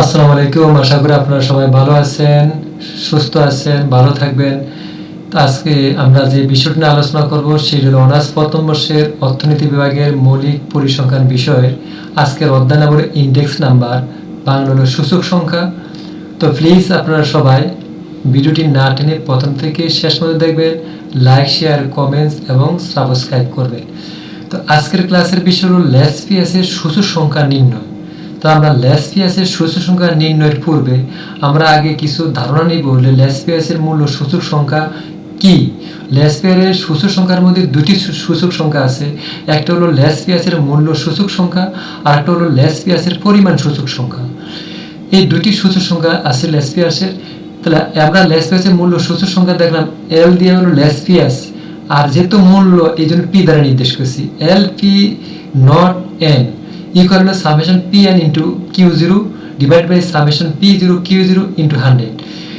আসসালামু আলাইকুম। আশা করি আপনারা সবাই ভালো আছেন, সুস্থ আছেন, ভালো থাকবেন। আজকে আমরা যে বিষয়টি নিয়ে আলোচনা করব সেটি হলো অনার্স প্রথম বর্ষের অর্থনীতি বিভাগের মৌলিক পরিসংখ্যান বিষয়ের আজকের অধ্যায় নম্বর ইন্ডেক্স নাম্বার, বাংলা হলো সূচক সংখ্যা। তো প্লিজ আপনারা সবাই ভিডিওটি না টেনে প্রথম থেকে শেষ পর্যন্ত দেখবেন লাইক শেয়ার কমেন্টস এবং সাবস্ক্রাইব করবেন। তো আজকের ক্লাসের বিষয় হলো লেসপিএসের সূচক সংখ্যা নির্ণয়। তো আমরা লেসপিয়াসের সূচক সংখ্যা নির্ণয়ের পূর্বে আমরা আগে কিছু ধারণা নিব যে লেসপিয়াসের মূল্য সূচক সংখ্যা কি। লেসপিয়ারের সূচক সংখ্যার মধ্যে দুটি সূচক সংখ্যা আছে। একটা হলো লেসপিয়াসের মূল্য সূচক সংখ্যা, আর একটা হলো লেসপিয়াসের পরিমাণ সূচক সংখ্যা। এই দুটি সূচক সংখ্যা আছে লেসপিয়াসের। তাহলে আমরা লেসপিয়াসের মূল্য সূচক সংখ্যা দেখলাম এল দিয়ে হলো লেসপিয়াস, আর যেহেতু মূল্য এই জন্য পি দ্বারা নির্দেশ করছি L P naught N summation P N into Q zero divide by summation P zero Q zero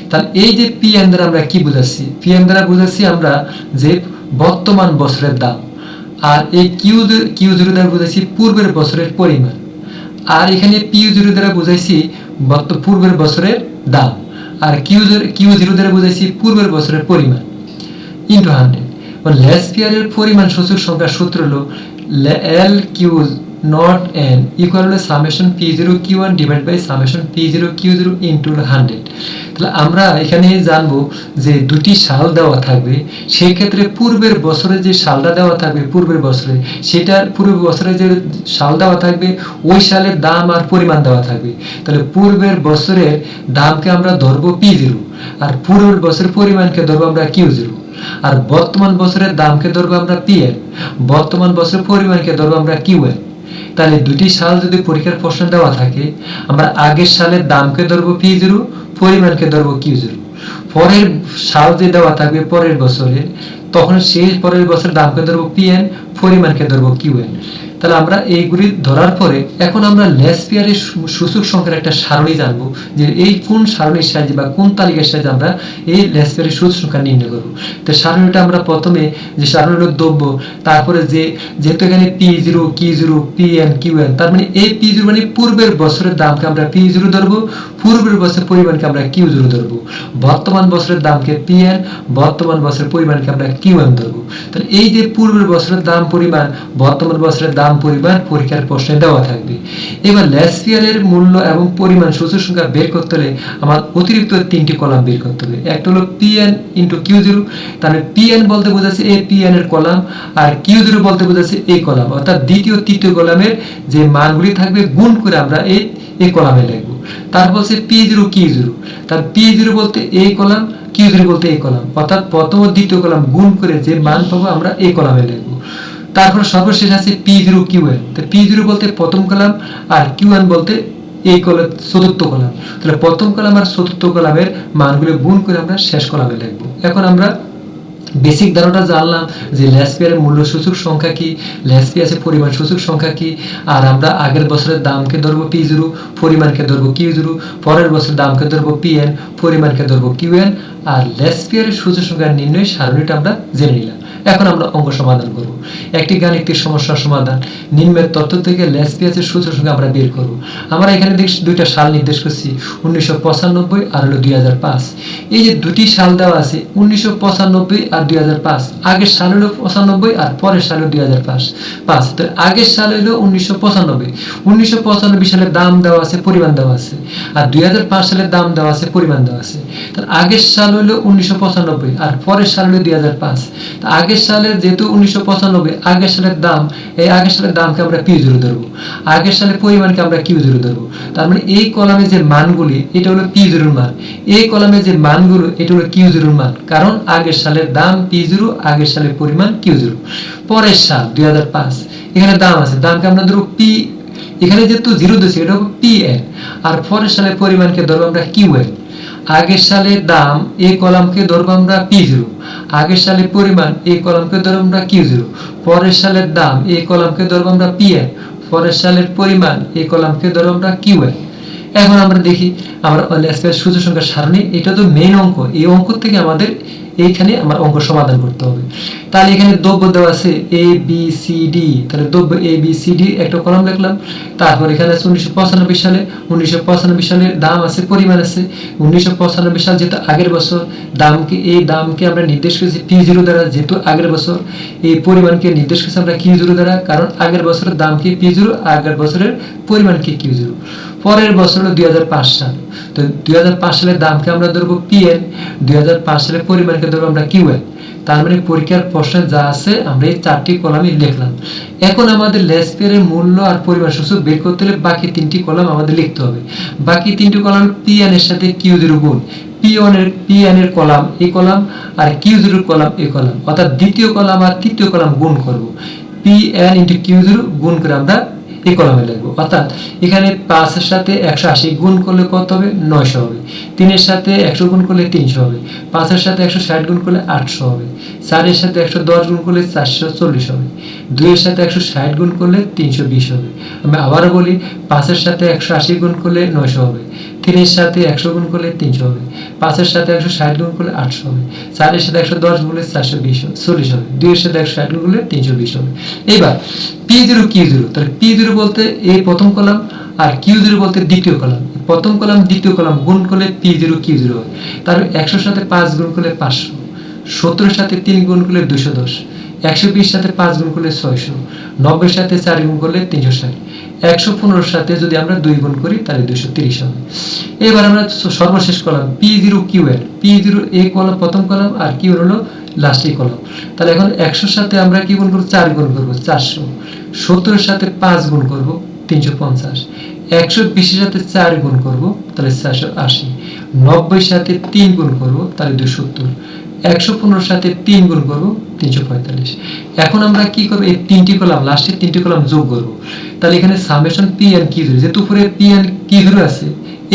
তাহলে এই যে পি দ্বারা আমরা কি বুঝাচ্ছি? পি দ্বারা বুঝাচ্ছি আমরা যে বর্তমান বছরের দাম। আর এই কিউ কিউ জিরো দ্বারা বুঝাচ্ছি পূর্বের বছরের পরিমাণ। আর এখানে পিউ জিরো দ্বারা বুঝাইছি পূর্বের বছরের দাম। আর কিউ কিউ জিরো দ্বারা বুঝাইছি পূর্বের বছরের পরিমাণ ইন্টু হান্ড্রেড লেস পিয়ারের পরিমাণ সূচক সংখ্যার সূত্র হলো L Q summation P zero Q one divide by summation P zero Q zero into hundred তাহলে আমরা এখানে জানব যে দুটি সাল দেওয়া থাকবে, সেই ক্ষেত্রে পূর্বের বছরে যে সালটা দেওয়া থাকবে, পূর্বের বছরে, সেটার পূর্বের বছরে যে সাল দেওয়া থাকবে, ওই সালের দাম আর পরিমাণ দেওয়া থাকবে। তাহলে পূর্বের বছরের দামকে আমরা ধরবো পি জিরো আর পূর্বের বছরের পরিমাণকে ধরবো আমরা কিউ জিরো আর বর্তমান বছরের দামকে ধরবো আমরা পি এন বর্তমান বছরের পরিমাণকে ধরবো আমরা কিউ এন তাহলে দুটি সাল যদি পরীক্ষার প্রশ্ন দেওয়া থাকে, আমরা আগের সালের দামকে ধরবো পি জিরো, পরিমাণকে ধরবো কিউ জিরো। পরের সাল যে দেওয়া থাকবে পরের বছরে তখন সেই পরের বছর দামকে ধরবো পি এন, পরিমাণকে ধরবো কিউ এন। তাহলে আমরা এইগুলি ধরার পরে এখন আমরা লেস পেয়ারের সূচক সংখ্যার একটা সারণী জানব যে এই কোন সারণীর সাহায্যে বা কোন তালিকার সাহায্যে আমরা এই লেস পেয়ারের সূচক সংখ্যা নির্ণয় করব। তো সারণীটা আমরা প্রথমে যে সারণীর দ্রব্য, তারপরে যে, যেহেতু এখানে P zero Q zero P N Q N তার মানে এই পি জিরো মানে পূর্বের বছরের দামকে আমরা পি জিরো ধরবো, পূর্বের বছরের পরিমাণকে আমরা কিউ জিরো ধরবো। বর্তমান বছরের দামকে পি এন বর্তমান বছরের পরিমাণকে আমরা কিউ এন ধরবো। তাহলে এই যে পূর্বের বছরের দাম পরিমাণ, বর্তমান বছরের দাম পরিমাণ পরীক্ষার প্রশ্নে দেওয়া থাকবে। এবার লেসপিয়ারের মূল্য এবং পরিমাণ সূচক সংখ্যা বের করতে হলে আমার অতিরিক্ত তিনটি কলাম বের করতে হবে। একটা হলো P N into Q zero তাহলে পি এন বলতে বোঝাচ্ছে এই পি এন এর কলাম আর কিউ জিরো বলতে বোঝাচ্ছে এই কলাম। অর্থাৎ দ্বিতীয় তৃতীয় কলামের যে মানগুলি থাকবে গুণ করে আমরা এই এই কলামে লিখব। তারপর হচ্ছে পি জিরো কিউ জিরো তার পি জিরো বলতে এই কলাম কিউ জিরো বলতে এই কলাম। অর্থাৎ প্রথম ও দ্বিতীয় কলাম গুণ করে যে মান পাবো আমরা এই কলামে লিখব। তারপর সর্বশেষ আছে পি জিরো কিউ এন। তো পি জিরো বলতে প্রথম কলাম আর কিউ এন বলতে এই কলাম, চতুর্থ কলাম। তাহলে প্রথম কলাম আর চতুর্থ কলামের মানগুলো গুণ করে আমরা শেষ কলামে লিখব। এখন আমরা বেসিক ধারণাটা জানলাম যে লেসপিয়ারের মূল্য সূচক সংখ্যা কি লেসপিয়াসের পরিমাণ সূচক সংখ্যা কি, আর আমরা আগের বছরের দামকে ধরবো পি জিরো, পরিমাণকে ধরবো কিউ জিরো, পরের বছরের দামকে ধরবো পি এন, পরিমাণকে ধরবো কিউ এন, আর লেসপিয়ারের সূচক সংখ্যা নির্ণয় সারণীটা আমরা জেনে নিলাম। এখন আমরা অঙ্ক সমাধান করব। একটি গাণিতিক সমস্যার সমাধান। নিম্নের তথ্য থেকে লেসপিয়াসের সূচক সংখ্যা আমরা বের করব। আমরা এখানে দেখছি দুইটা সাল নির্দেশ করছি, উনিশশো পঁচানব্বই আর হলো দুই হাজার পাঁচ। এই যে দুটি সাল দেওয়া আছে, উনিশশো পঁচানব্বই আর দুই হাজার পাঁচ, আগের সাল হলো পঁচানব্বই আর পরের সাল হলো দুই হাজার পাঁচ। পাঁচ তো আগের সাল হলো উনিশশো পঁচানব্বই। উনিশশো পঁচানব্বই সালের দাম দেওয়া আছে, পরিমাণ দেওয়া আছে। আর দুই হাজার পাঁচ সালের দাম দেওয়া আছে, পরিমাণ দেওয়া আছে। তার আগের সাল হলো উনিশশো পঁচানব্বই আর পরের সাল হলো দুই হাজার পাঁচ। তা আগের সালের যেহেতু উনিশশো পঁচানব্বই, আগের সালের দাম, এই আগের সালের দামকে আমরা কিউ জিরো ধরবো। আগের সালের পরিমাণকে আমরা কিউ জিরো ধরবো। তার মানে এই কলামে যে মানগুলি, এটা হলো পি জিরোর মান। এই কলামে যে মানগুলো, এটা হলো কিউ জিরোর মান। কারণ আগের সালের দাম পি জিরো আগের সালের পরিমাণ কিউ জিরো পরের সাল, দুই হাজার পাঁচ, এখানে দাম আছে। দামকে আমরা ধরবো পি এখানে যেহেতু জিরো দিচ্ছি এটা হবে পি এন আর পরের সালের পরিমাণকে ধরবো আমরা কিউ এন আগের সালের দাম এই কলামকে ধরবো আমরা পি জিরো আগের সালের পরিমাণ এই কলামকে ধরবো আমরা কিউ জিরো পরের সালের দাম এই কলামকে ধরবো আমরা পি এন পরের সালের পরিমাণ এই কলামকে ধরবো আমরা কিউ এন এখন আমরা দেখি, আমরা সূচক সংখ্যার সারণী, এটা তো মেইন অঙ্ক। এই অঙ্ক থেকে আমাদের এইখানে আমার অঙ্ক সমাধান করতে হবে। তাহলে এখানে দ্রব্য দেওয়া আছে এ বি সি ডি তাহলে দ্রব্য এ বি সি ডি একটা কলম লিখলাম। তারপর এখানে আছে উনিশশো পঁচানব্বই সালে। উনিশশো পঁচানব্বই সালের দাম আছে, পরিমাণ আছে। উনিশশো পঁচানব্বই সাল যেহেতু আগের বছর, দামকে, এই দামকে আমরা নির্দেশ করেছি পি জিরো দ্বারা যেহেতু আগের বছর। এই পরিমাণকে নির্দেশ করেছি আমরা কিউ জিরো দ্বারা, কারণ আগের বছরের দামকে পি জিরো আগের বছরের পরিমাণকে কিউ জিরো পরের বছর হলো দুই সাল। তো দুই সালের দামকে আমরা ধরবো পি এন দুই সালের পরিমাণকে ধরবো আমরা কিউ এন তার মানে পরীক্ষার প্রশ্নে যা আছে, আমরা এই চারটি কলামই লিখলাম। এখন আমাদের লেসপেয়ারের মূল্য আর পরিমাণ সূচক বের করতে হলে বাকি তিনটি কলাম আমাদের লিখতে হবে। বাকি তিনটি কলাম পি এন এর সাথে কিউ জিরো গুণ। পি এর পি এন এর কলাম এই কলাম আর কিউ জিরোর কলাম এই কলাম অর্থাৎ দ্বিতীয় কলাম আর তৃতীয় কলাম গুণ করব। P N into Q zero গুণ করে আমরা এই কলামে লিখব অর্থাৎ এখানে পাঁচের সাথে একশো আশি গুণ করলে কত হবে? নয়শো হবে। তিনের সাথে একশো গুণ করলে তিনশো হবে। পাঁচের সাথে একশো ষাট গুণ করলে আটশো হবে। চারের সাথে একশো দশ গুণ করলে চারশো চল্লিশ হবে। দুইয়ের সাথে একশো ষাট গুণ করলে তিনশো বিশ হবে। আমি আবারও বলি পাঁচের সাথে একশো আশি গুণ করলে নয়শো হবে। তিনের সাথে একশো গুণ করলে তিনশো হবে, পাঁচের সাথে একশো ষাট গুণ করলে আটশো হবে, চারের সাথে একশো দশ গুণ করলে চারশো বিশ হবে, চল্লিশ হবে, দুইয়ের সাথে একশো ষাট গুণ করলে তিনশো বিশ হবে। এবার পি জিরো কিউ জিরো, তাহলে পি জিরো বলতে এই প্রথম কলাম আর কিউ জিরো বলতে দ্বিতীয় কলাম। প্রথম কলাম, দ্বিতীয় কলাম গুণ করলে পি জিরো কিউ জিরো হয়, তার একশোর সাথে পাঁচ গুণ করলে পাঁচশো, সত্তরের সাথে তিন গুণ করলে দুশো দশ, একশো বিশ সাথে পাঁচ গুণ করলে ছয়শো নব্বই সাথে চার গুণ করলে তিনশো ষাট একশো পনেরোর সাথে যদি আমরা দুই গুণ করি, তাহলে দুশো তিরিশ হবে। এবার আমরা সর্বশেষ কলাম পি জিরো কিউ এর। পি জিরো এ কলাম, প্রথম কলাম, আর কিউ হলো লাস্টে কলাম। তাহলে এখন একশোর সাথে আমরা কি গুণ করব? চার গুণ করব, চারশো। সত্তরের সাথে পাঁচ গুণ করব, তিনশো পঞ্চাশ। একশো বিশের সাথে চার গুণ করব, তাহলে চারশো আশি। নব্বই সাথে তিন গুণ করব, তাহলে দুশো সত্তর। একশো পনেরোর সাথে তিন গুণ করব, তিনশো পঁয়তাল্লিশ। এখন আমরা কি করব? এই তিনটি কলাম লাস্টের তিনটি কলাম যোগ করব। তাহলে এখানে summation P N Q zero যেহেতু উপরে পি এন কি ধরে আছে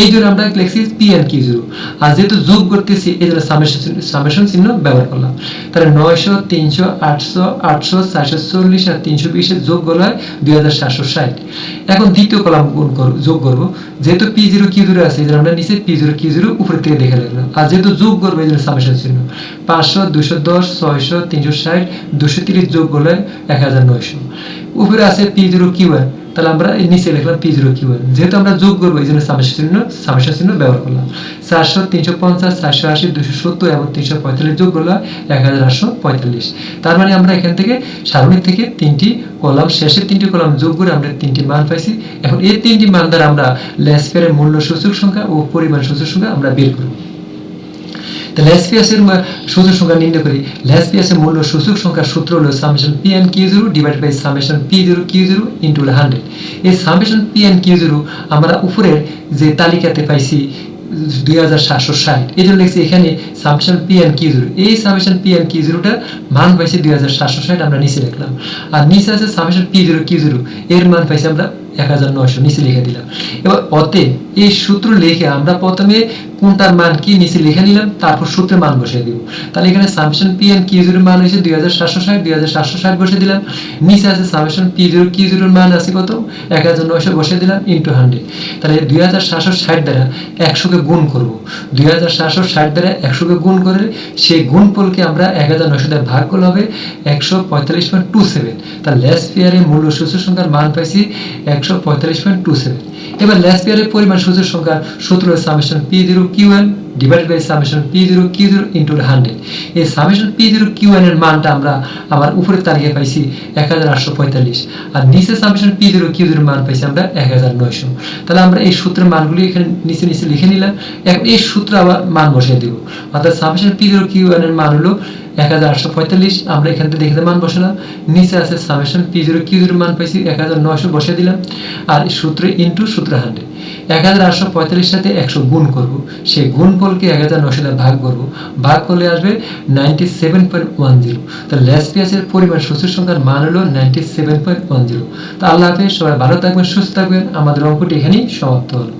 এই জন্য আমরা লিখছি পি এন কি জিরো আর যেহেতু যোগ করতেছি, এই জন্য সামেশন চিহ্ন ব্যবহার করলাম। তাহলে নয়শো, তিনশো, আটশো আটশো, চারশো চল্লিশ আর তিনশো বিশের যোগ করলে হয় দুই হাজার সাতশো ষাট। এখন দ্বিতীয় কলাম গুণ করব যোগ করব। যেহেতু পি জিরো কিউ জিরো আছে, এই জন্য আমরা নিচে পি জিরো কিউ জিরো উপর থেকে দেখে রাখলাম আর যেহেতু যোগ করব, এই জন্য সামেশন চিহ্ন। পাঁচশো, দুশো দশ, ছয়শো, তিনশো ষাট, দুশো তিরিশ যোগ করলে এক হাজার নয়শো। উপরে আছে পি জিরো কিউ আর তাহলে আমরা নিচে লিখলাম পি জিরো কিউ আর যেহেতু আমরা যোগ করব, এই জন্য সামেশন চিহ্ন সামেশন চিহ্ন ব্যবহার করলাম। চারশো তিনশো পঞ্চাশ, চারশো আশি দুশো সত্তর এবং তিনশো পঁয়তাল্লিশ যোগ করলে এক হাজার আটশো পঁয়তাল্লিশ। তার মানে আমরা এখান থেকে সারণী থেকে তিনটি কলাম, শেষের তিনটি কলাম যোগ করে আমরা তিনটি মান পাইছি। এখন এই তিনটি মান দ্বারা আমরা লেসফেয়ারের মূল্য সূচক সংখ্যা ও পরিমাণ সূচক সংখ্যা আমরা বের করব। তো লেসপিয়াসের সূচক সংখ্যা নির্ণয় করি লেসপিয়াসের মূল্য সূচক সংখ্যার সূত্র হলো summation P N Q zero divide by summation P zero Q zero into hundred এই summation P N Q zero আমরা উপরের যে তালিকাতে পাইছি দুই হাজার সাতশো ষাট এই জন্য লিখছি এখানে summation P N Q zero এই সামেশন পি এন কিউ জিরোটা মান পাইছি দুই হাজার সাতশো ষাট আমরা নিচে লিখলাম আর নিচে আছে summation P zero Q zero এর মান পাইছি আমরা এক হাজার নয়শো নিচে লিখে দিলাম এবার অতএব এই সূত্র লিখে আমরা প্রথমে কোনটার মান কি নিচে লিখে নিলাম, তারপর সূত্রের মান বসিয়ে দিব। তাহলে এখানে সামেশন পি এন কিউ জিরোর মান হয়েছে দুই হাজার সাতশো ষাট, দুই হাজার সাতশো ষাট বসে দিলাম। নিচে আছে সামেশন পি জিরো কিউ জিরোর মান আছে কত? এক হাজার নয়শো বসে দিলাম ইন্টু হান্ড্রেড তাহলে দুই হাজার সাতশো ষাট দ্বারা একশোকে গুণ করব। দুই হাজার সাতশো ষাট দ্বারা একশোকে গুণ করে সেই গুণফলকে আমরা এক হাজার নয়শো দ্বারা ভাগ করলে হবে একশো পঁয়তাল্লিশ পয়েন্ট টু সেভেন। তার লেস পেয়ারের মূল্য সূচক সংখ্যার মান পাইছি একশো পঁয়তাল্লিশ পয়েন্ট টু সেভেন। এবার লেস পেয়ারের পরিমাণ সূচক সংখ্যা সূত্র summation P zero Q N divide by summation P zero Q zero into hundred এই সামেশন পি জিরো কিউ এর মানটা আমরা আবার উপরের তালিকায় পাইছি এক হাজার আটশো পঁয়তাল্লিশ। আর নিচে পি জিরো কিউ জিরো মান পাইছি আমরা এক হাজার নয়শো। তাহলে আমরা এই সূত্রের মানগুলি এখানে নিচে নিচে লিখে নিলাম এখন এই সূত্র আবার মান বসিয়ে দিব। অর্থাৎ সামেশন পি জিরো এর মান হলো এক হাজার আটশো পঁয়তাল্লিশ। আমরা এখান থেকে দেখে মান বসালাম নিচে আছে পি জিরো কিউ জিরো মান পাইছি এক হাজার নয়শো, বসিয়ে দিলাম। আর সূত্রে ইন্টু সূত্র হান্ড্রেড এক হাজার আটশো পঁয়তাল্লিশ সাথে একশো গুণ করব। সেই গুণ ফলকে এক হাজার নশো দ্বারা ভাগ করব। ভাগ করলে আসবে ninety seven point one zero. তাহলে পেঁয়াজের পরিমাণ সুস্থ সংখ্যার মান হলো ninety seven point one zero. তা আল্লাহ হাফেজ, সবাই ভালো থাকবেন, সুস্থ থাকবেন। আমাদের অঙ্কটি এখানেই সমাপ্ত হলো।